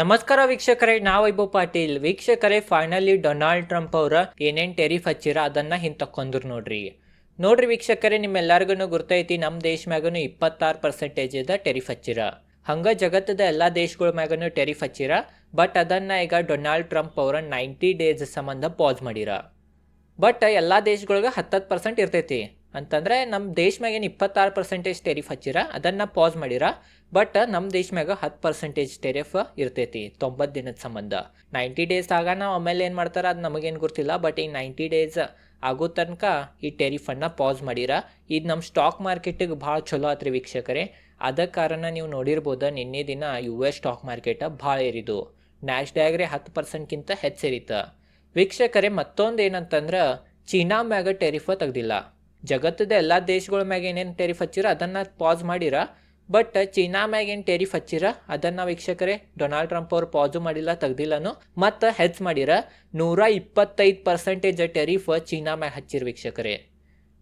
ನಮಸ್ಕಾರ ವೀಕ್ಷಕರೇ ನಾ ವೈಭವ್ ಪಾಟೀಲ್. ವೀಕ್ಷಕರೇ ಫೈನಲಿ ಡೊನಾಲ್ಡ್ ಟ್ರಂಪ್ ಅವರ ಏನೇನು ಟೆರಿಫ್ ಹಚ್ಚಿರ ಅದನ್ನ ಹಿಂತಕ್ಕೊಂಡ್ರು ನೋಡ್ರಿ. ನೋಡ್ರಿ ವೀಕ್ಷಕರೇ ನಿಮ್ಮೆಲ್ಲರಿಗೂ ಗುರ್ತೈತಿ ನಮ್ಮ ದೇಶ ಮ್ಯಾಗನು ಇಪ್ಪತ್ತಾರು ಪರ್ಸೆಂಟೇಜ್ ಇದ ಟೆರಿಫ್ ಹಚ್ಚಿರ. ಹಂಗ ಜಗತ್ತದ ಎಲ್ಲ ದೇಶಗಳ ಮ್ಯಾಗನು ಟೆರಿಫ್ ಹಚ್ಚಿರ ಬಟ್ ಅದನ್ನ ಈಗ ಡೊನಾಲ್ಡ್ ಟ್ರಂಪ್ ಅವರ ನೈಂಟಿ ಡೇಸ್ ಸಂಬಂಧ ಪಾಸ್ ಮಾಡಿರ. ಬಟ್ ಎಲ್ಲ ದೇಶಗಳಿಗೆ ಹತ್ತತ್ತು ಪರ್ಸೆಂಟ್ ಇರ್ತೈತಿ. ಅಂತಂದ್ರೆ ನಮ್ಮ ದೇಶ ಮ್ಯಾಗೇನು ಇಪ್ಪತ್ತಾರು ಪರ್ಸೆಂಟೇಜ್ ಟೆರಿಫ್ ಹಚ್ಚಿರ, ಅದನ್ನು ಪಾಸ್ ಮಾಡಿರ. ಬಟ್ ನಮ್ಮ ದೇಶ ಮ್ಯಾಗ ಹತ್ತು ಪರ್ಸೆಂಟೇಜ್ ಟೆರಿಫ್ ಇರ್ತೈತಿ, ತೊಂಬತ್ತು ದಿನದ ಸಂಬಂಧ. ನೈಂಟಿ ಡೇಸ್ ಆಗ ನಾವು ಆಮೇಲೆ ಏನು ಮಾಡ್ತಾರೆ, ಅದು ನಮಗೇನು ಗೊತ್ತಿಲ್ಲ ಬಟ್ ಈ ನೈಂಟಿ ಡೇಸ್ ಆಗೋ ತನಕ ಈ ಟೆರಿಫನ್ನು ಪಾಸ್ ಮಾಡಿರ. ಇದು ನಮ್ಮ ಸ್ಟಾಕ್ ಮಾರ್ಕೆಟಿಗೆ ಭಾಳ ಚಲೋ ಆತ್ರಿ ವೀಕ್ಷಕರೇ. ಅದ ಕಾರಣ ನೀವು ನೋಡಿರ್ಬೋದು, ನಿನ್ನೆ ದಿನ ಯು ಎಸ್ ಸ್ಟಾಕ್ ಮಾರ್ಕೆಟ ಭಾಳ ಏರಿದು. ನ್ಯಾಸ್ಡ್ಯಾಗ್ರೆ ಹತ್ತು ಪರ್ಸೆಂಟ್ಗಿಂತ ಹೆಚ್ಚೇರಿತ ವೀಕ್ಷಕರೇ, ಮತ್ತೊಂದು ಏನಂತಂದ್ರೆ, ಚೀನಾ ಮ್ಯಾಗ ಟೆರಿಫ ತೆಗ್ದಿಲ್ಲ. ಜಗತ್ತದ ಎಲ್ಲ ದೇಶಗಳ ಮ್ಯಾಗ ಏನೇನು ಟೆರಿಫ್ ಹಚ್ಚಿರ ಅದನ್ನು ಪಾಸ್ ಮಾಡಿರ. ಬಟ್ ಚೀನಾ ಮ್ಯಾಗ ಏನು ಟೆರಿಫ್ ಹಚ್ಚಿರ, ಅದನ್ನು ವೀಕ್ಷಕರೇ ಡೊನಾಲ್ಡ್ ಟ್ರಂಪ್ ಅವ್ರು ಪಾಸು ಮಾಡಿಲ್ಲ, ತೆಗ್ದಿಲ್ಲನು. ಮತ್ತು ಹೆಚ್ ಮಾಡಿರ, ನೂರ ಇಪ್ಪತ್ತೈದು ಪರ್ಸೆಂಟೇಜ್ ಟೆರಿಫ್ ಚೀನಾ ಮ್ಯಾಗ ಹಚ್ಚಿರ ವೀಕ್ಷಕರೇ.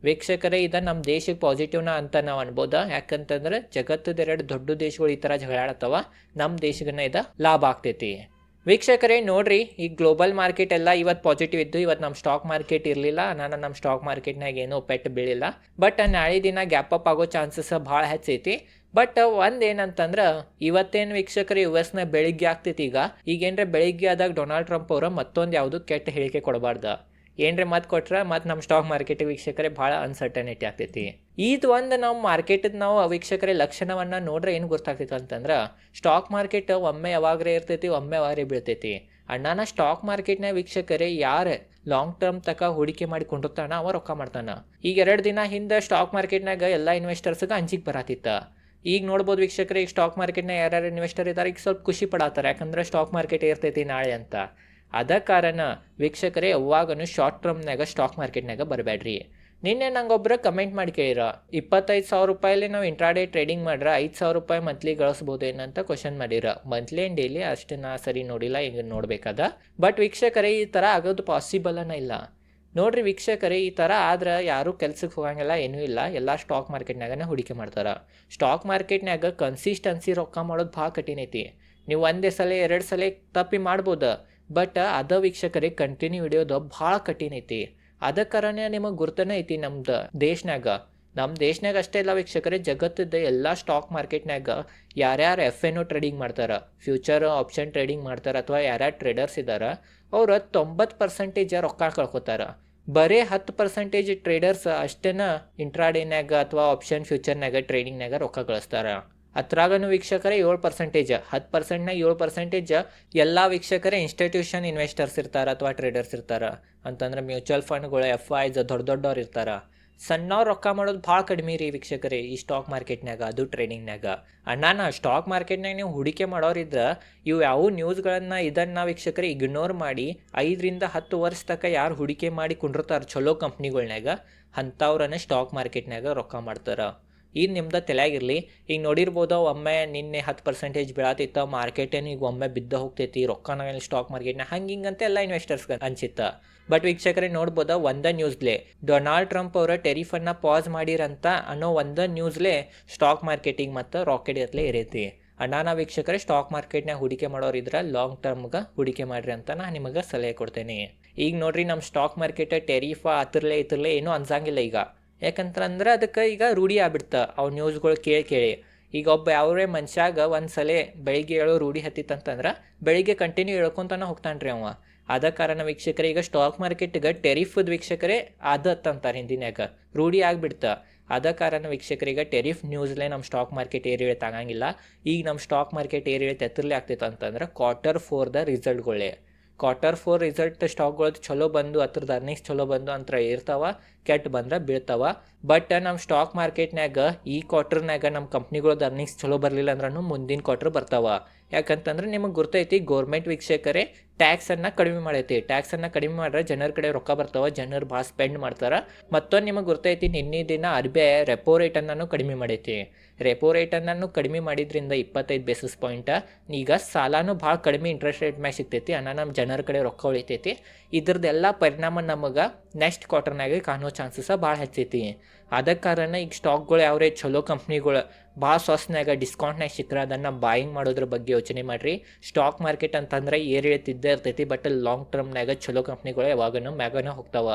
ವೀಕ್ಷಕರೇ, ಇದು ನಮ್ಮ ದೇಶಕ್ಕೆ ಪಾಸಿಟಿವ್ನ ಅಂತ ನಾವು ಅನ್ಬೋದಾ. ಯಾಕಂತಂದ್ರೆ ಜಗತ್ತದ ಎರಡು ದೊಡ್ಡ ದೇಶಗಳು ಈ ಥರ ಜಗಳಾಡತ್ತವ ನಮ್ಮ ದೇಶಗನ್ನ ಇದು ಲಾಭ ಆಗ್ತೈತಿ. ವೀಕ್ಷಕರೇ, ನೋಡ್ರಿ, ಈ ಗ್ಲೋಬಲ್ ಮಾರ್ಕೆಟ್ ಎಲ್ಲ ಇವತ್ತು ಪಾಸಿಟಿವ್ ಇದ್ದು ಇವತ್ತು ನಮ್ಮ ಸ್ಟಾಕ್ ಮಾರ್ಕೆಟ್ ಇರಲಿಲ್ಲ. ನಾನು ನಮ್ಮ ಸ್ಟಾಕ್ ಮಾರ್ಕೆಟ್ನಾಗ ಏನೂ ಪೆಟ್ಟು ಬೀಳಿಲ್ಲ. ಬಟ್ ನಾಳೆ ದಿನ ಗ್ಯಾಪ್ ಅಪ್ ಆಗೋ ಚಾನ್ಸಸ್ ಭಾಳ ಹೆಚ್ಚೈತಿ. ಬಟ್ ಒಂದು ಏನಂತಂದ್ರೆ, ಇವತ್ತೇನು ವೀಕ್ಷಕರು ಯು ಎಸ್ನ ಬೆಳಿಗ್ಗೆ ಆಗ್ತೈತಿ ಈಗ. ಈಗೇನರ ಬೆಳಿಗ್ಗೆ ಆದಾಗ ಡೊನಾಲ್ಡ್ ಟ್ರಂಪ್ ಅವರ ಮತ್ತೊಂದು ಯಾವುದು ಕೆಟ್ಟ ಹೇಳಿಕೆ ಕೊಡಬಾರ್ದು. ಏನ್ರಿ ಮತ್ತೆ ಕೊಟ್ರೆ? ಮತ್ತೆ ನಮ್ಮ ಸ್ಟಾಕ್ ಮಾರ್ಕೆಟ್ ವೀಕ್ಷಕರೇ ಭಾಳ ಅನ್ಸರ್ಟನಿಟಿ ಆಗ್ತೈತಿ. ಇದು ಒಂದು ನಾವು ಮಾರ್ಕೆಟದ ನಾವು ವೀಕ್ಷಕರೇ ಲಕ್ಷಣವನ್ನು ನೋಡ್ರೆ ಏನು ಗೊತ್ತಾಗ್ತೈತಿ ಅಂತಂದ್ರೆ ಸ್ಟಾಕ್ ಮಾರ್ಕೆಟ್ ಒಮ್ಮೆ ಯಾವಾಗ್ರೆ ಇರ್ತೈತಿ, ಒಮ್ಮೆ ಯಾವಾಗ್ರೆ ಬೀಳ್ತೈತಿ. ಅಣ್ಣನ ಸ್ಟಾಕ್ ಮಾರ್ಕೆಟ್ನ ವೀಕ್ಷಕರೇ ಯಾರು ಲಾಂಗ್ ಟರ್ಮ್ ತಕ ಹೂಡಿಕೆ ಮಾಡಿ ಕೊಂಡಿರ್ತಾನ ಅವ ರೊಕ್ಕ ಮಾಡ್ತಾನ. ಈಗ ಎರಡು ದಿನ ಹಿಂದೆ ಸ್ಟಾಕ್ ಮಾರ್ಕೆಟ್ನಾಗ ಎಲ್ಲ ಇನ್ವೆಸ್ಟರ್ಸ್ಗೆ ಅಂಜಿಕೆ ಬರತ್ತಿತ್ತ. ಈಗ ನೋಡ್ಬೋದು ವೀಕ್ಷಕರೇ, ಈಗ ಸ್ಟಾಕ್ ಮಾರ್ಕೆಟ್ನ ಯಾರ್ಯಾರು ಇನ್ವೆಸ್ಟರ್ ಇದ್ದಾರೆ ಈಗ ಸ್ವಲ್ಪ ಖುಷಿ ಪಡಾತಾರೆ ಯಾಕಂದ್ರೆ ಸ್ಟಾಕ್ ಮಾರ್ಕೆಟ್ ಇರ್ತೈತಿ ನಾಳೆ ಅಂತ. ಅದ ಕಾರಣ ವೀಕ್ಷಕರೇ ಯಾವಾಗನು ಶಾರ್ಟ್ ಟರ್ಮ್ನಾಗ ಸ್ಟಾಕ್ ಮಾರ್ಕೆಟ್ನಾಗ ಬರಬೇಡ್ರಿ ನಿನ್ನೆ ನಂಗೊಬ್ರು ಕಮೆಂಟ್ ಮಾಡಿ ಕೇಳಿರ, ಇಪ್ಪತ್ತೈದು ಸಾವಿರ ರೂಪಾಯಲ್ಲಿ ನಾವು ಇಂಟ್ರಾಡೇ ಟ್ರೇಡಿಂಗ್ ಮಾಡ್ರೆ, ಐದು ಸಾವಿರ ರೂಪಾಯಿ ಮಂತ್ಲಿ ಗಳಿಸ್ಬೋದೇನಂತ ಕ್ವಶನ್ ಮಾಡಿರ. ಮಂತ್ಲಿ ಆ್ಯಂಡ್ ಡೈಲಿ ಅಷ್ಟು ನಾ ಸರಿ ನೋಡಿಲ್ಲ, ಈಗ ನೋಡಬೇಕಾದ. ಬಟ್ ವೀಕ್ಷಕರೇ, ಈ ಥರ ಆಗೋದು ಪಾಸಿಬಲನ ಇಲ್ಲ. ನೋಡ್ರಿ ವೀಕ್ಷಕರೇ, ಈ ಥರ ಆದ್ರೆ ಯಾರೂ ಕೆಲ್ಸಕ್ಕೆ ಹೋಗಂಗಿಲ್ಲ, ಏನೂ ಇಲ್ಲ. ಎಲ್ಲ ಸ್ಟಾಕ್ ಮಾರ್ಕೆಟ್ನಾಗನೇ ಹೂಡಿಕೆ ಮಾಡ್ತಾರೆ. ಸ್ಟಾಕ್ ಮಾರ್ಕೆಟ್ನಾಗ ಕನ್ಸಿಸ್ಟೆನ್ಸಿ ರೊಕ್ಕ ಮಾಡೋದು ಭಾಳ ಕಠಿಣ ಐತಿ ನೀವು ಒಂದೇ ಸಲ, ಎರಡು ಸಲ ತಪ್ಪಿ ಮಾಡ್ಬೋದು. ಬಟ್ ಅದ ವೀಕ್ಷಕರಿಗೆ ಕಂಟಿನ್ಯೂ ಹಿಡಿಯೋದು ಭಾಳ ಕಠಿಣ ಐತಿ. ಅದ ಕಾರಣ ನಿಮಗೆ ಗುರ್ತನ ಐತಿ ನಮ್ದು ದೇಶನಾಗ ನಮ್ಮ ದೇಶನಾಗ ಅಷ್ಟೇ ಇಲ್ಲ ವೀಕ್ಷಕರೇ ಜಗತ್ತದ ಎಲ್ಲ ಸ್ಟಾಕ್ ಮಾರ್ಕೆಟ್ನಾಗ ಯಾರ್ಯಾರು ಎಫ್ ಎನ್ ಟ್ರೇಡಿಂಗ್ ಮಾಡ್ತಾರೆ ಫ್ಯೂಚರ್ ಆಪ್ಷನ್ ಟ್ರೇಡಿಂಗ್ ಮಾಡ್ತಾರೆ ಅಥವಾ ಯಾರ್ಯಾರು ಟ್ರೇಡರ್ಸ್ ಇದ್ದಾರೆ ಅವ್ರು ತೊಂಬತ್ತು ಪರ್ಸೆಂಟೇಜ್ ರೊಕ್ಕ ಕಳ್ಕೊತಾರೆ. ಬರೀ ಹತ್ತು ಪರ್ಸೆಂಟೇಜ್ ಟ್ರೇಡರ್ಸ್ ಅಷ್ಟೇನ ಇಂಟ್ರಾಡೇನಾಗ ಅಥವಾ ಆಪ್ಷನ್ ಫ್ಯೂಚರ್ನಾಗ ಟ್ರೇಡಿಂಗ್ನಾಗ ರೊಕ್ಕ ಗಳಿಸ್ತಾರೆ ಅದ್ರಾಗನು ವೀಕ್ಷಕರೇ ಏಳು ಪರ್ಸೆಂಟೇಜ್ ಹತ್ತು ಪರ್ಸೆಂಟ್ನಾಗ ಏಳು ಪರ್ಸೆಂಟೇಜ್ ಎಲ್ಲ ವೀಕ್ಷಕರೇ ಇನ್ಸ್ಟಿಟ್ಯೂಷನ್ ಇನ್ವೆಸ್ಟರ್ಸ್ ಇರ್ತಾರೆ ಅಥವಾ ಟ್ರೇಡರ್ಸ್ ಇರ್ತಾರೆ. ಅಂತಂದ್ರೆ ಮ್ಯೂಚುವಲ್ ಫಂಡ್ಗಳು ಎಫ್ ಐಸ್ ದೊಡ್ಡ ದೊಡ್ಡವ್ರು ಇರ್ತಾರೆ. ಸಣ್ಣವ್ರು ರೊಕ್ಕ ಮಾಡೋದು ಭಾಳ ಕಡಿಮೆ ರೀ ವೀಕ್ಷಕರೇ ಈ ಸ್ಟಾಕ್ ಮಾರ್ಕೆಟ್ನಾಗ ಅದು ಟ್ರೇಡಿಂಗ್ನಾಗ ಅಣ್ಣಾನ ಸ್ಟಾಕ್ ಮಾರ್ಕೆಟ್ನಾಗ ನೀವು ಹೂಡಿಕೆ ಮಾಡೋರಿದ್ರೆ ಇವು ಯಾವ ನ್ಯೂಸ್ಗಳನ್ನು ಇದನ್ನು ವೀಕ್ಷಕರೇ ಇಗ್ನೋರ್ ಮಾಡಿ ಐದರಿಂದ ಹತ್ತು ವರ್ಷ ತನಕ ಯಾರು ಹೂಡಿಕೆ ಮಾಡಿ ಕುಂಡಿರ್ತಾರೆ ಚಲೋ ಕಂಪ್ನಿಗಳ್ನಾಗ ಅಂಥವ್ರನ್ನ ಸ್ಟಾಕ್ ಮಾರ್ಕೆಟ್ನಾಗ ರೊಕ್ಕ ಮಾಡ್ತಾರೆ. ಇದು ನಿಮ್ದು ತಲೆಯಾಗಿರಲಿ. ಈಗ ನೋಡಿರ್ಬೋದು ಒಮ್ಮೆ ನಿನ್ನೆ ಹತ್ತು ಪರ್ಸೆಂಟೇಜ್ ಬೀಳತ್ತಿತ್ತು ಮಾರ್ಕೆಟೇನು ಈಗ ಒಮ್ಮೆ ಬಿದ್ದ ಹೋಗ್ತೈತಿ ರೊಕ್ಕ ನಾವೇನು ಸ್ಟಾಕ್ ಮಾರ್ಕೆಟ್ನ ಹಂಗೆ ಹಿಂಗಂತ ಎಲ್ಲ ಇನ್ವೆಸ್ಟರ್ಸ್ಗೆ ಅನ್ಸಿತ್ತು. ಬಟ್ ವೀಕ್ಷಕರೇ ನೋಡ್ಬೋದು ಒಂದೇ ನ್ಯೂಸ್ಲೆ ಡೊನಾಲ್ಡ್ ಟ್ರಂಪ್ ಅವರ ಟೆರಿಫನ್ನ ಪಾಸ್ ಮಾಡಿರಂತ ಅನ್ನೋ ಒಂದೇ ನ್ಯೂಸ್ಲೆ ಸ್ಟಾಕ್ ಮಾರ್ಕೆಟಿಂಗ್ ಮತ್ತು ರಾಕೆಟ್ ಇರಲಿ ಇರೈತಿ. ಅಣ್ಣಾನ ವೀಕ್ಷಕರೇ ಸ್ಟಾಕ್ ಮಾರ್ಕೆಟ್ನಾಗ ಹೂಡಿಕೆ ಮಾಡೋರಿದ್ರೆ ಲಾಂಗ್ ಟರ್ಮ್ಗೆ ಹೂಡಿಕೆ ಮಾಡಿರಿ ಅಂತ ನಾನು ನಿಮಗೆ ಸಲಹೆ ಕೊಡ್ತೇನೆ. ಈಗ ನೋಡ್ರಿ ನಮ್ಮ ಸ್ಟಾಕ್ ಮಾರ್ಕೆಟ್ ಟೆರಿಫ ಹತ್ತಿರಲೇ ಇತ್ತಿರಲೇ ಏನೂ ಅನ್ಸಂಗಿಲ್ಲ ಈಗ. ಯಾಕಂತಂದ್ರೆ ಅದಕ್ಕೆ ಈಗ ರೂಢಿ ಆಗ್ಬಿಡ್ತ. ಅವು ನ್ಯೂಸ್ಗಳು ಕೇಳಿ ಕೇಳಿ. ಈಗ ಒಬ್ಬ ಯಾವ್ರೇ ಮನುಷ್ಯಾಗ ಒಂದು ಸಲ ಬೆಳಿಗ್ಗೆ ಹೇಳೋ ರೂಢಿ ಹತ್ತಿತ್ತಂತಂದ್ರೆ ಬೆಳಿಗ್ಗೆ ಕಂಟಿನ್ಯೂ ಹೇಳ್ಕೊಂತಾನ ಹೋಗ್ತಾನೆ ರೀ ಅವ. ಅದ ಕಾರಣ ವೀಕ್ಷಕರೇ, ಈಗ ಸ್ಟಾಕ್ ಮಾರ್ಕೆಟ್ಗೆ ಟೆರಿಫ್ ವೀಕ್ಷಕರೇ ಅದು ಅಂತಾರೆ ಹಿಂದಿನ್ಯಾಗ. ರೂಢಿ ಆಗ್ಬಿಡ್ತ. ಅದ ಕಾರಣ ವೀಕ್ಷಕರಿಗೆ ಟೆರಿಫ್ ನ್ಯೂಸ್ಲೇ ನಮ್ಮ ಸ್ಟಾಕ್ ಮಾರ್ಕೆಟ್ ಏರಿಳಿತ ಆಗಂಗಿಲ್ಲ. ಈಗ ನಮ್ಮ ಸ್ಟಾಕ್ ಮಾರ್ಕೆಟ್ ಏರಿಳಿತ ಎತ್ತರ್ಲೆ ಆಗ್ತಿತ್ತು ಅಂತಂದ್ರೆ ಕ್ವಾರ್ಟರ್ ಫೋರ್ದ ರಿಸಲ್ಟ್ಗಳೇ ಕ್ವಾರ್ಟರ್ ಫೋರ್ ರಿಸಲ್ಟ್ ಸ್ಟಾಕ್ಗಳು ಚಲೋ ಬಂದು ಅದ್ರದ್ದು ಅರ್ನಿಂಗ್ಸ್ ಚಲೋ ಬಂದು ಅಂತ ಇರ್ತಾವ ಕೆಟ್ಟ ಬಂದ್ರೆ ಬೀಳ್ತಾವ. ಬಟ್ ನಮ್ಮ ಸ್ಟಾಕ್ ಮಾರ್ಕೆಟ್ನಾಗ ಈ ಕ್ವಾರ್ಟರ್ನಾಗ ನಮ್ಮ ಕಂಪ್ನಿಗಳದ್ದು ಅರ್ನಿಂಗ್ಸ್ ಚಲೋ ಬರಲಿಲ್ಲ ಅಂದ್ರೂ ಮುಂದಿನ ಕ್ವಾರ್ಟರ್ ಬರ್ತಾವ. ಯಾಕಂತಂದ್ರೆ ನಿಮಗೆ ಗೊತ್ತೈತಿ ಗೌರ್ಮೆಂಟ್ ವೀಕ್ಷಕರೇ ಟ್ಯಾಕ್ಸನ್ನು ಕಡಿಮೆ ಮಾಡೈತಿ. ಟ್ಯಾಕ್ಸನ್ನು ಕಡಿಮೆ ಮಾಡ್ರೆ ಜನರ ಕಡೆ ರೊಕ್ಕ ಬರ್ತಾವ, ಜನರು ಭಾಳ ಸ್ಪೆಂಡ್ ಮಾಡ್ತಾರೆ. ಮತ್ತೊಂದು ನಿಮಗೆ ಗೊತ್ತೈತಿ ನಿನ್ನೆ ದಿನ ಆರ್ ಬಿ ಐ ರೆಪೋ ರೇಟನ್ನು ಕಡಿಮೆ ಮಾಡೈತಿ. ರೆಪೋ ರೇಟನ್ನು ಕಡಿಮೆ ಮಾಡಿದ್ರಿಂದ ಇಪ್ಪತ್ತೈದು ಬೇಸಿಸ್ ಪಾಯಿಂಟ್ ಈಗ ಸಾಲಾನು ಭಾಳ ಕಡಿಮೆ ಇಂಟ್ರೆಸ್ಟ್ ರೇಟ್ ಮ್ಯಾಗ ಸಿಗ್ತೈತಿ. ಅನ್ನ ನಮ್ಮ ಜನರ ಕಡೆ ರೊಕ್ಕ ಉಳಿತೈತಿ. ಇದ್ರದ್ದೆಲ್ಲ ಪರಿಣಾಮ ನಮಗೆ ನೆಕ್ಸ್ಟ್ ಕ್ವಾರ್ಟರ್ನಾಗ ಕಾಣೋ ಚಾನ್ಸಸ್ ಭಾಳ ಹೆಚ್ಚೈತಿ ಅದ ಕಾರಣ ಈಗ ಸ್ಟಾಕ್ಗಳು ಯಾವ್ರೇ ಚಲೋ ಕಂಪ್ನಿಗಳು ಭಾಳ ಸ್ವಸ್ನಾಗ ಡಿಸ್ಕೌಂಟ್ನಾಗ ಸಿಕ್ಕರೆ ಅದನ್ನು ಬಾಯಿಂಗ್ ಮಾಡೋದ್ರ ಬಗ್ಗೆ ಯೋಚನೆ ಮಾಡಿರಿ. ಸ್ಟಾಕ್ ಮಾರ್ಕೆಟ್ ಅಂತಂದ್ರೆ ಏರಿಳಿತಿದ್ದೇ ಇರ್ತೈತಿ ಬಟ್ ಲಾಂಗ್ ಟರ್ಮ್ನಾಗ ಚಲೋ ಕಂಪ್ನಿಗಳು ಯಾವಾಗನೂ ಮ್ಯಾಗನೂ ಹೋಗ್ತಾವ.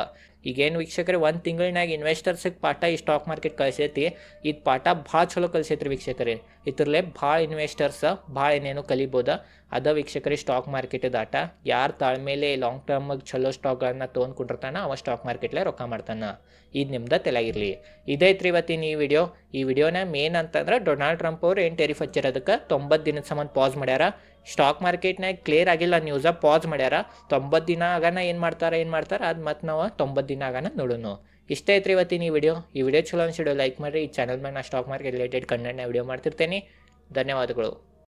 ಈಗೇನು ವೀಕ್ಷಕರೇ, ಒಂದು ತಿಂಗಳಿನಾಗ ಇನ್ವೆಸ್ಟರ್ಸಿಗೆ ಪಾಠ ಈ ಸ್ಟಾಕ್ ಮಾರ್ಕೆಟ್ ಕಳಿಸೈತಿ. ಇದು ಪಾಠ ಭಾಳ ಚಲೋ ಕಲಿಸೈತ್ರಿ ವೀಕ್ಷಕರೇ. ಇದ್ರಲ್ಲೇ ಭಾಳ ಇನ್ವೆಸ್ಟರ್ಸ್ ಭಾಳ ಏನೇನು ಕಲಿಬೋದು. ಅದ ವೀಕ್ಷಕರೇ ಸ್ಟಾಕ್ ಮಾರ್ಕೆಟದ ಆಟ ಯಾರು ತಾಳ್ಮೇಲೆ ಲಾಂಗ್ ಟರ್ಮಿಗೆ ಚಲೋ ಸ್ಟಾಕ್ಗಳನ್ನ ತೊಗೊಂಡ್ಕೊಂಡಿರ್ತಾನ ಅವ ಸ್ಟಾಕ್ ಮಾರ್ಕೆಟ್ಲೆ ರೊಕ್ಕ ಮಾಡ್ತಾನ. ಇದು ನಿಮ್ದು ತಲೆಗಿರಲಿ ಇದೈತ್ರಿ ಇವತ್ತಿನ ಈ ವಿಡಿಯೋ ಈ ವಿಡಿಯೋನ ಮೇನ್ ಅಂತಂದ್ರೆ ಡೊನಾಲ್ಡ್ ಟ್ರಂಪ್ ಅವ್ರು ಏನು ಟೆರಿಫ್ ಹಚ್ಚಿರೋದಕ್ಕೆ ತೊಂಬತ್ತು ದಿನದ ಸಂಬಂಧ ಪಾಸ್ ಮಾಡ್ಯಾರ. ಸ್ಟಾಕ್ ಮಾರ್ಕೆಟ್ನಾಗ ಕ್ಲಿಯರ್ ಆಗಿಲ್ಲ ನ್ಯೂಸ ಪಾಸ್ ಮಾಡ್ಯಾರ. ತೊಂಬತ್ತು ದಿನ ಆಗನ ಏನು ಮಾಡ್ತಾರೆ ಏನು ಮಾಡ್ತಾರೆ? ಅದು ಮತ್ತೆ ನಾವು ತೊಂಬತ್ತು ದಿನ ಆಗನ ನೋಡೋಣ ಇಷ್ಟೇ ಐತ್ರಿ ಇವತ್ತಿನ ಈ ವಿಡಿಯೋ ಈ ವಿಡಿಯೋ ಚಲೋ ಅನ್ಸಿಡೋ ಲೈಕ್ ಮಾಡಿರಿ. ಈ ಚಾನಲ್ ಮೇಲೆ ನಾ ಸ್ಟಾಕ್ ಮಾರ್ಕೆಟ್ ರಿಲೇಟೆಡ್ ಕಂಟೆಂಟ್ನ ವಿಡಿಯೋ ಮಾಡ್ತಿರ್ತೇನೆ. ಧನ್ಯವಾದಗಳು.